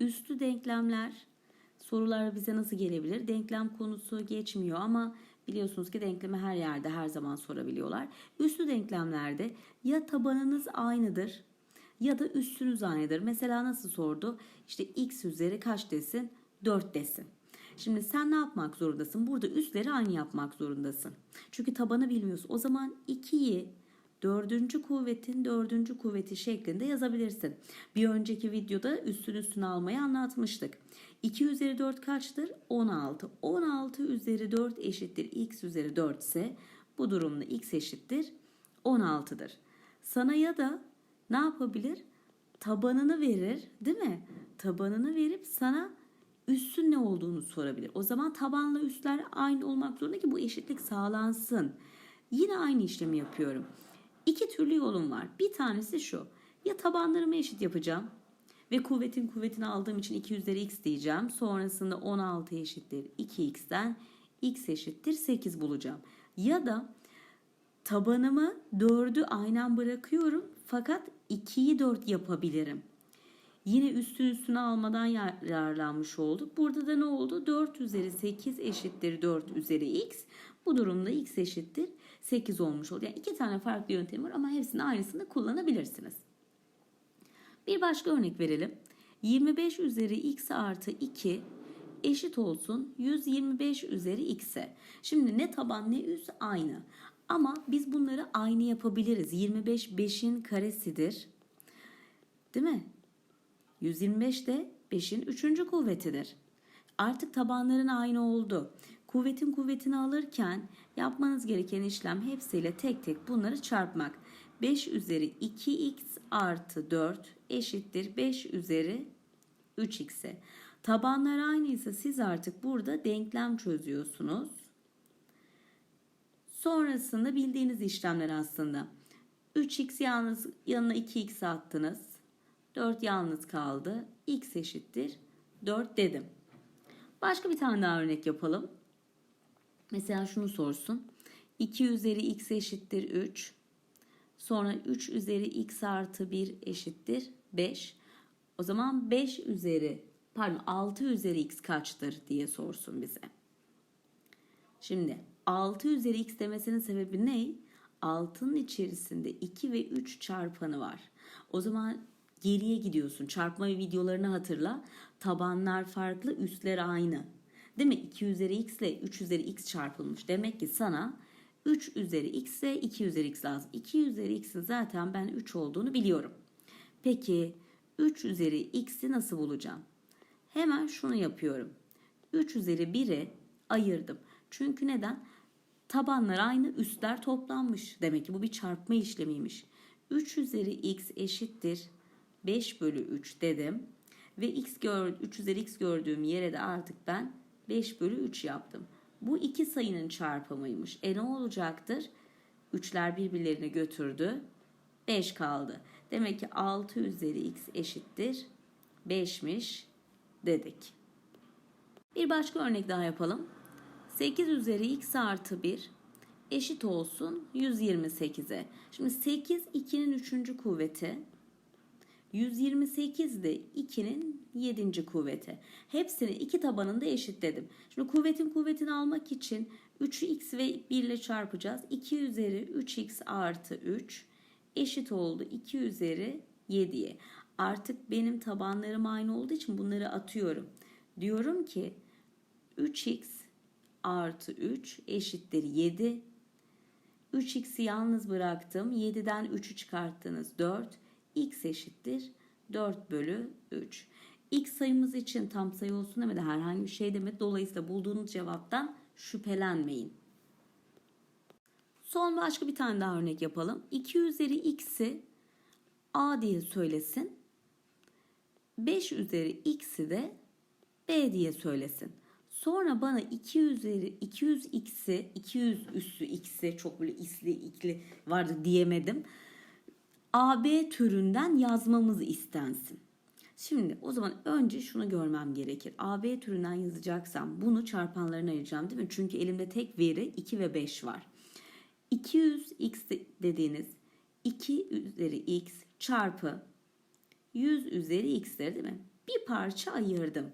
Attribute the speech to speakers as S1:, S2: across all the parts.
S1: Üstü denklemler sorular bize nasıl gelebilir? Denklem konusu geçmiyor ama biliyorsunuz ki denklemi her yerde her zaman sorabiliyorlar. Üstü denklemlerde ya tabanınız aynıdır ya da üstünüz aynıdır. Mesela nasıl sordu? İşte x üzeri kaç desin? 4 desin. Şimdi sen ne yapmak zorundasın? Burada üstleri aynı yapmak zorundasın. Çünkü tabanı bilmiyorsun. O zaman 2'yi dördüncü kuvvetin dördüncü kuvveti şeklinde yazabilirsin. Bir önceki videoda üstün üstüne almayı anlatmıştık. 2 üzeri 4 kaçtır? 16. 16 üzeri 4 eşittir x üzeri 4 ise bu durumda x eşittir 16'dır. Sana ya da ne yapabilir? Tabanını verir değil mi? Tabanını verip sana üstün ne olduğunu sorabilir. O zaman tabanla üstler aynı olmak zorunda ki bu eşitlik sağlansın. Yine aynı işlemi yapıyorum. İki türlü yolum var. Bir tanesi şu. Ya tabanlarımı eşit yapacağım. Ve kuvvetin kuvvetini aldığım için 2 üzeri x diyeceğim. Sonrasında 16 eşittir 2x'ten x eşittir 8 bulacağım. Ya da tabanımı 4'ü aynen bırakıyorum. Fakat 2'yi 4 yapabilirim. Yine üstün üstüne almadan yararlanmış olduk. Burada da ne oldu? 4 üzeri 8 eşittir 4 üzeri x. Bu durumda x eşittir 8 olmuş oldu. Yani iki tane farklı yöntem var ama hepsinin aynısını kullanabilirsiniz. Bir başka örnek verelim. 25 üzeri x artı 2 eşit olsun 125 üzeri x'e. Şimdi ne taban ne üst aynı. Ama biz bunları aynı yapabiliriz. 25 5'in karesidir. Değil mi? 125 de 5'in 3. kuvvetidir. Artık tabanların aynı oldu. Kuvvetin kuvvetini alırken yapmanız gereken işlem hepsiyle tek tek bunları çarpmak. 5 üzeri 2x artı 4 eşittir 5 üzeri 3x'e. Tabanlar aynıysa siz artık burada denklem çözüyorsunuz. Sonrasında bildiğiniz işlemler aslında. 3x yalnız yanına 2x attınız. 4 yalnız kaldı. x eşittir 4 dedim. Başka bir tane daha örnek yapalım. Mesela şunu sorsun. 2 üzeri x eşittir 3. Sonra 3 üzeri x artı 1 eşittir 5. O zaman 5 üzeri pardon 6 üzeri x kaçtır diye sorsun bize. Şimdi 6 üzeri x demesinin sebebi ne? 6'nın içerisinde 2 ve 3 çarpanı var. O zaman geriye gidiyorsun. Çarpma videolarını hatırla. Tabanlar farklı, üstler aynı. Değil mi? 2 üzeri x ile 3 üzeri x çarpılmış. Demek ki sana 3 üzeri x ile 2 üzeri x lazım. 2 üzeri x'in zaten ben 3 olduğunu biliyorum. Peki 3 üzeri x'i nasıl bulacağım? Hemen şunu yapıyorum. 3 üzeri 1'i ayırdım. Çünkü neden? Tabanlar aynı, üstler toplanmış. Demek ki bu bir çarpma işlemiymiş. 3 üzeri x eşittir 5 bölü 3 dedim. Ve x gör, 3 üzeri x gördüğüm yere de artık ben 5 bölü 3 yaptım. Bu iki sayının çarpımıymış. E ne olacaktır? 3'ler birbirlerini götürdü. 5 kaldı. Demek ki 6 üzeri x eşittir 5'miş dedik. Bir başka örnek daha yapalım. 8 üzeri x artı 1 eşit olsun 128'e. Şimdi 8 2'nin 3. kuvveti. 128 de 2'nin 7. kuvveti. Hepsini iki tabanında eşitledim. Şimdi kuvvetin kuvvetini almak için 3'ü x ve 1 ile çarpacağız. 2 üzeri 3x artı 3 eşit oldu 2 üzeri 7'ye. Artık benim tabanlarım aynı olduğu için bunları atıyorum. Diyorum ki 3x artı 3 eşittir 7. 3x'i yalnız bıraktım. 7'den 3'ü çıkarttınız 4 x eşittir 4 bölü 3. X sayımız için tam sayı olsun demedi. Herhangi bir şey demedi. Dolayısıyla bulduğunuz cevaptan şüphelenmeyin. Son başka bir tane daha örnek yapalım. 2 üzeri x'i a diye söylesin. 5 üzeri x'i de b diye söylesin. Sonra bana 2 üzeri 200 x'i 200 üssü x'i çok böyle isli ikli vardı diyemedim. AB türünden yazmamız istensin. Şimdi o zaman önce şunu görmem gerekir. AB türünden yazacaksam bunu çarpanlarına ayıracağım değil mi? Çünkü elimde tek veri 2 ve 5 var. 200x dediğiniz 2 üzeri x çarpı 100 üzeri x'tir değil mi? Bir parça ayırdım.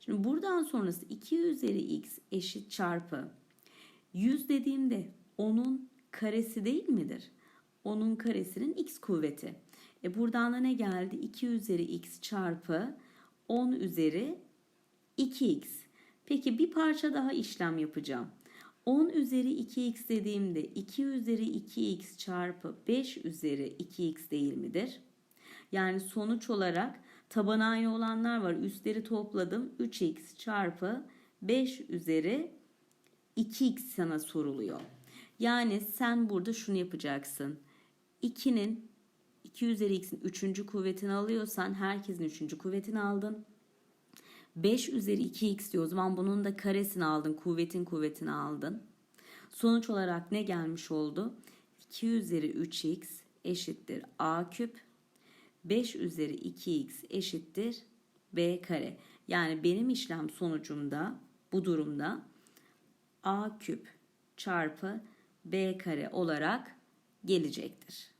S1: Şimdi buradan sonrası 2 üzeri x eşit çarpı 100 dediğimde onun karesi değil midir? Onun karesinin x kuvveti. E buradan da ne geldi? 2 üzeri x çarpı 10 üzeri 2x. Peki bir parça daha işlem yapacağım. 10 üzeri 2x dediğimde 2 üzeri 2x çarpı 5 üzeri 2x değil midir? Yani sonuç olarak taban aynı olanlar var. Üstleri topladım. 3x çarpı 5 üzeri 2x sana soruluyor. Yani sen burada şunu yapacaksın. 2'nin 2 üzeri x'in 3. kuvvetini alıyorsan herkesin 3. kuvvetini aldın. 5 üzeri 2x diyor. O zaman bunun da karesini aldın. Kuvvetin kuvvetini aldın. Sonuç olarak ne gelmiş oldu? 2 üzeri 3x eşittir a küp. 5 üzeri 2x eşittir b kare. Yani benim işlem sonucumda bu durumda a küp çarpı b kare olarak gelecektir.